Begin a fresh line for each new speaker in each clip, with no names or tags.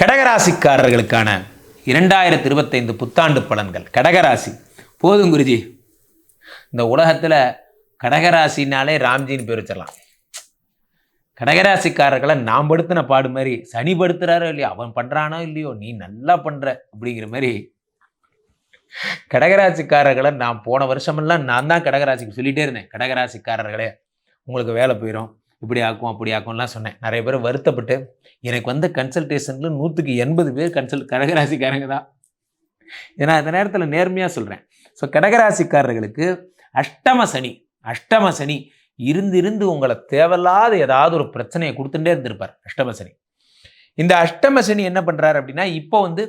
கடகராசிக்காரர்களுக்கான இரண்டாயிரத்தி இருபத்தைந்து புத்தாண்டு பலன்கள். கடகராசி. போதும் குருஜி. இந்த உலகத்தில் கடகராசினாலே ராம்ஜின்னு பேர் வச்சிடலாம். கடகராசிக்காரர்களை நாம் படுத்தின பாடு மாதிரி சனி படுத்துறாரோ இல்லையோ அவன் பண்ணுறானோ இல்லையோ நீ நல்லா பண்ணுற அப்படிங்கிற மாதிரி கடகராசிக்காரர்களை நான் போன வருஷமெல்லாம் நான் தான் கடகராசிக்கு சொல்லிகிட்டே இருந்தேன். கடகராசிக்காரர்களே உங்களுக்கு வேலை போயிடும் இப்படி ஆக்கும் அப்படி ஆக்கும்லாம் சொன்னேன். நிறைய பேர் வருத்தப்பட்டு எனக்கு வந்த கன்சல்டேஷனில் நூற்றுக்கு எண்பது பேர் கன்சல்ட் கடகராசிக்காரங்க தான். ஏன்னா இந்த நேரத்தில் நேர்மையாக சொல்கிறேன் ஸோ கடகராசிக்காரர்களுக்கு அஷ்டம சனி அஷ்டம சனி இருந்து இருந்து உங்களை தேவையில்லாத ஏதாவது ஒரு பிரச்சனையை கொடுத்துட்டே இருந்திருப்பார் அஷ்டம சனி. இந்த அஷ்டம சனி என்ன பண்ணுறாரு அப்படின்னா இப்போ வந்து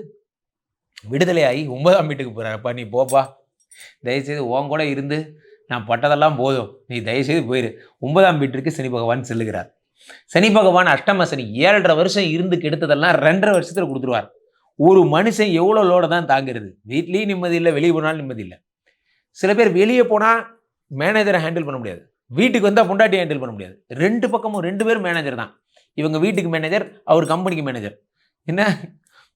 விடுதலையாகி ஒன்பதாம் வீட்டுக்கு போகிறாருப்பா நீ போப்பா. தயவுசெய்து உன் கூட இருந்து நான் பட்டதெல்லாம் போதும். நீ தயவுசெய்து போயிரு. ஒன்பதாம் வீட்டிற்கு சனி பகவான் செல்லுகிறார். சனி பகவான் அஷ்டம சனி ஏழரை வருஷம் இருந்து கெடுத்ததெல்லாம் ரெண்டரை வருஷத்தில் கொடுத்துருவார். ஒரு மனுஷன் எவ்வளோ லோடை தான் தாங்கிறது? வீட்லேயும் நிம்மதி இல்லை வெளியே போனாலும் நிம்மதி இல்லை. சில பேர் வெளியே போனால் மேனேஜரை ஹேண்டில் பண்ண முடியாது. வீட்டுக்கு வந்தால் பொண்டாட்டி ஹேண்டில் பண்ண முடியாது. ரெண்டு பக்கமும் ரெண்டு பேரும் மேனேஜர் தான். இவங்க வீட்டுக்கு மேனேஜர் அவர் கம்பெனிக்கு மேனேஜர் என்ன?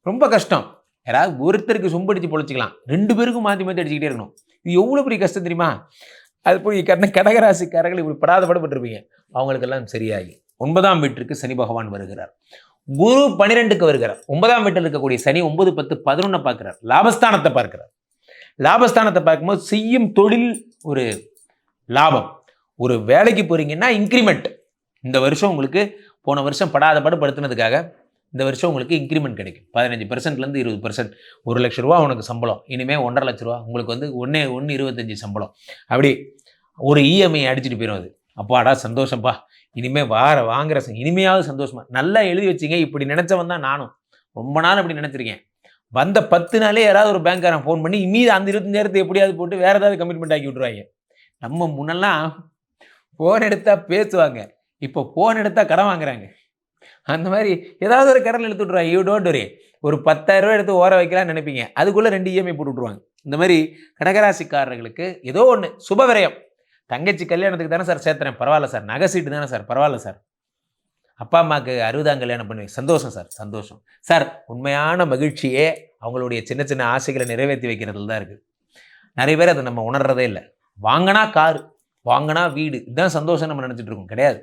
ரொம்ப கஷ்டம். யாராவது ஒருத்தருக்கு சொம்படிச்சு பொழைச்சிக்கலாம். ரெண்டு பேருக்கும் மாற்றி மாற்றி அடிச்சுக்கிட்டே இருக்கணும். இது எவ்வளோ பெரிய கஷ்டம் தெரியுமா? அது போய் கடந்த கடகராசிக்காரர்கள் இப்படி படாதபடப்பட்டிருப்பீங்க அவங்களுக்கெல்லாம் சரியாகி. ஒன்பதாம் வீட்டிற்கு சனி பகவான் வருகிறார். குரு பனிரெண்டுக்கு வருகிறார். ஒன்பதாம் வீட்டில் இருக்கக்கூடிய சனி ஒன்பது பத்து பதினொன்னை பார்க்கிறார். லாபஸ்தானத்தை பார்க்கிறார். லாபஸ்தானத்தை பார்க்கும்போது செய்யும் தொழில் ஒரு லாபம். ஒரு வேலைக்கு போகிறீங்கன்னா இன்க்ரிமெண்ட் இந்த வருஷம் உங்களுக்கு போன வருஷம் படாத பாடு படுத்துனதுக்காக இந்த வருஷம் உங்களுக்கு இன்க்ரிமெண்ட் கிடைக்கும். பதினஞ்சு பர்சன்ட்லேருந்து இருபது பர்சன்ட் ஒரு லட்ச ரூபா உனக்கு சம்பளம். இனிமேல் ஒன்றரை லட்ச ரூபா. உங்களுக்கு வந்து ஒன்றே ஒன்று இருபத்தஞ்சி சம்பளம். அப்படி ஒரு இஎம்ஐ அடிச்சுட்டு போயிடும் அது. அப்பாடா சந்தோஷம்ப்பா இனிமேல் வார வாங்குற இனிமையாவது சந்தோஷமா. நல்லா எழுதி வச்சிங்க. இப்படி நினச்சவன் தான் நானும். ரொம்ப நாள் அப்படி நினச்சிருக்கேன். வந்த பத்து நாளே யாராவது ஒரு பேங்க்காரன் ஃபோன் பண்ணி மீது அந்த இருபத்தஞ்சாயிரத்தை எப்படியாவது போட்டு வேறு ஏதாவது கமிட்மெண்ட் ஆக்கி விட்ருவாங்க நம்ம முன்னெல்லாம் ஃபோன் எடுத்தால் பேசுவாங்க. இப்போ ஃபோன் எடுத்தால் கடன் வாங்குறாங்க. அந்த மாதிரி ஏதாவது ஒரு கடன் எடுத்து விட்ருவாங்க யூ டோன்ட் வரி ஒரு பத்தாயிரரூவா எடுத்து ஓர வைக்கலாம்னு நினைப்பீங்க. அதுக்குள்ளே ரெண்டு இஎம்ஐ போட்டு விட்ருவாங்க இந்த மாதிரி கடகராசிக்காரர்களுக்கு ஏதோ ஒன்று சுபவிரயம் தங்கச்சி கல்யாணத்துக்கு தானே சார் சேர்த்துறேன். பரவாயில்ல சார். நகை சீட்டு தானே சார். பரவாயில்ல சார். அப்பா அம்மாவுக்கு அறுபதாம் கல்யாணம் பண்ணுவேன் சந்தோஷம் சார். சந்தோஷம். சார் உண்மையான மகிழ்ச்சியே அவங்களுடைய சின்ன சின்ன ஆசைகளை நிறைவேற்றி வைக்கிறதுல தான் இருக்குது நிறைய பேர் அதை நம்ம உணர்றதே இல்லை. வாங்கினா கார் வாங்கினா வீடு. இதுதான் சந்தோஷம் நம்ம நினச்சிட்டு இருக்கோம். கிடையாது.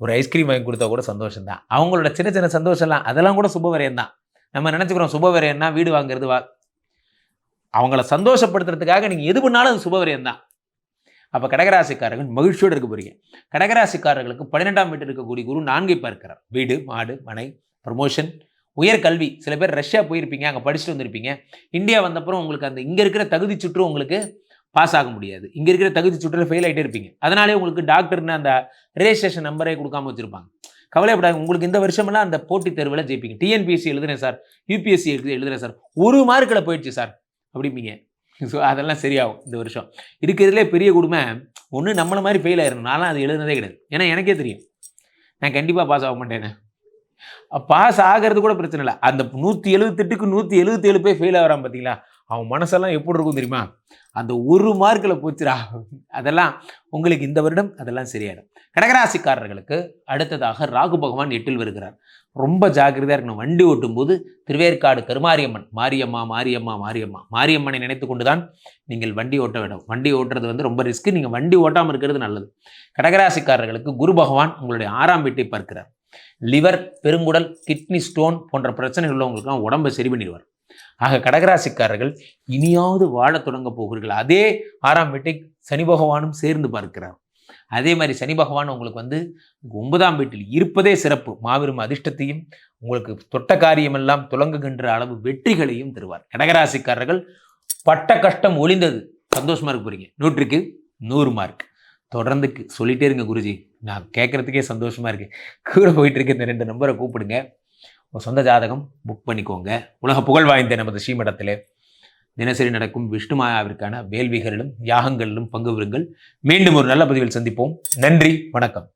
ஒரு ஐஸ்கிரீம் வாங்கி கொடுத்தா கூட சந்தோஷம் தான் அவங்களோட சின்ன சின்ன சந்தோஷம்லாம் அதெல்லாம் கூட சுபவரையம் தான் நம்ம நினச்சிக்கிறோம் சுபவரையம்னா வீடு வாங்குறது வா அவங்கள சந்தோஷப்படுத்துறதுக்காக நீங்கள் எது பண்ணாலும் அது சுபவரையம் தான் அப்போ கடகராசிக்காரர்கள் மகிழ்ச்சியோடு இருக்க போகிறீங்க கடகராசிக்காரர்களுக்கு பன்னிரெண்டாம் வீட்டில் இருக்கக்கூடிய குரு நான்கை பார்க்கிறார். வீடு மாடு மனை ப்ரமோஷன் உயர்கல்வி சில பேர் ரஷ்யா போயிருப்பீங்க அங்கே படிச்சுட்டு வந்திருப்பீங்க. இந்தியா வந்தப்புறம் உங்களுக்கு அந்த இங்கே இருக்கிற தகுதி சுற்று உங்களுக்கு பாஸ் ஆக முடியாது. இங்கே இருக்கிற தகுதி சுற்றில் ஃபெயில் ஆகிட்டே இருப்பீங்க. அதனாலே உங்களுக்கு டாக்டர்னு அந்த ரெஜிஸ்ட்ரேஷன் நம்பரே கொடுக்காம வச்சுருப்பாங்க. கவலைப்படாது உங்களுக்கு இந்த வருஷமெல்லாம் அந்த போட்டித் தேர்வில் ஜெயிப்பீங்க. டிஎன்பிஎஸ்சி எழுதுறேன் சார். யூபிஎஸ்சி எழுது எழுதுறேன் சார். ஒரு மார்க்கில் போயிடுச்சு சார். அப்படிம்பீங்க. ஸோ அதெல்லாம் சரியாகும் இந்த வருஷம். இருக்கிறதுலே பெரிய கொடுமை ஒன்று நம்மளை மாதிரி ஃபெயில் ஆயிடணும் நான்லாம் அது எழுதுனதே கிடையாது. ஏன்னா எனக்கே தெரியும். நான் கண்டிப்பாக பாஸ் ஆக மாட்டேன்னு. பாஸ் ஆகிறது கூட பிரச்சனை இல்லை. அந்த நூற்றி எழுபத்தெட்டுக்கு நூற்றி எழுபத்தேழு போய் ஃபெயில் ஆகிறான் பார்த்தீங்களா அவன் மனசெல்லாம் எப்படி இருக்கும் தெரியுமா? அந்த ஒரு மார்க்கில் போச்சுடா. அதெல்லாம் உங்களுக்கு இந்த வருடம் அதெல்லாம் சரியாயிடும். கடகராசிக்காரர்களுக்கு அடுத்ததாக ராகு பகவான் எட்டில் வருகிறார். ரொம்ப ஜாக்கிரதையாக இருக்கணும். வண்டி ஓட்டும்போது திருவேற்காடு கருமாரியம்மன் மாரியம்மா மாரியம்மா மாரியம்மா மாரியம்மனை நினைத்து கொண்டு தான் நீங்கள் வண்டி ஓட்ட வேண்டும். வண்டி ஓட்டுறது வந்து ரொம்ப ரிஸ்க்கு நீங்கள் வண்டி ஓட்டாமல் இருக்கிறது நல்லது. கடகராசிக்காரர்களுக்கு குரு பகவான் உங்களுடைய ஆறாம் வீட்டை பார்க்கிறார். லிவர் பெருங்குடல் கிட்னி ஸ்டோன் போன்ற பிரச்சனைகள் உள்ளவங்களுக்குலாம் உடம்பை சரி பண்ணிடுவார். ஆக கடகராசிக்காரர்கள் இனியாவது வாழத் தொடங்க போகிறீர்கள். அதே ஆறாம் வீட்டை சனி பகவானும் சேர்ந்து பார்க்கிறார். அதே மாதிரி சனி பகவான் உங்களுக்கு வந்து ஒன்பதாம் வீட்டில் இருப்பதே சிறப்பு. மாபெரும் அதிர்ஷ்டத்தையும் உங்களுக்கு தொட்ட காரியமெல்லாம் துலங்குகின்ற அளவு வெற்றிகளையும் தருவார். கடகராசிக்காரர்கள் பட்ட கஷ்டம் ஒளிந்தது சந்தோஷமா இருக்க போகிறீங்க நூற்றுக்கு நூறு மார்க் தொடர்ந்து சொல்லிட்டே இருங்க குருஜி. நான் கேட்கறதுக்கே சந்தோஷமாக இருக்குது கூட போயிட்டுருக்க இந்த ரெண்டு நம்பரை கூப்பிடுங்க. உங்கள் சொந்த ஜாதகம் புக் பண்ணிக்கோங்க. உலக புகழ் வாய்ந்த நமது ஸ்ரீமடத்தில் தினசரி நடக்கும் விஷ்ணு மாயாவிற்கான வேள்விகளிலும் யாகங்களிலும் பங்கு பெறுங்கள். மீண்டும் ஒரு நல்ல பதிவில் சந்திப்போம். நன்றி வணக்கம்.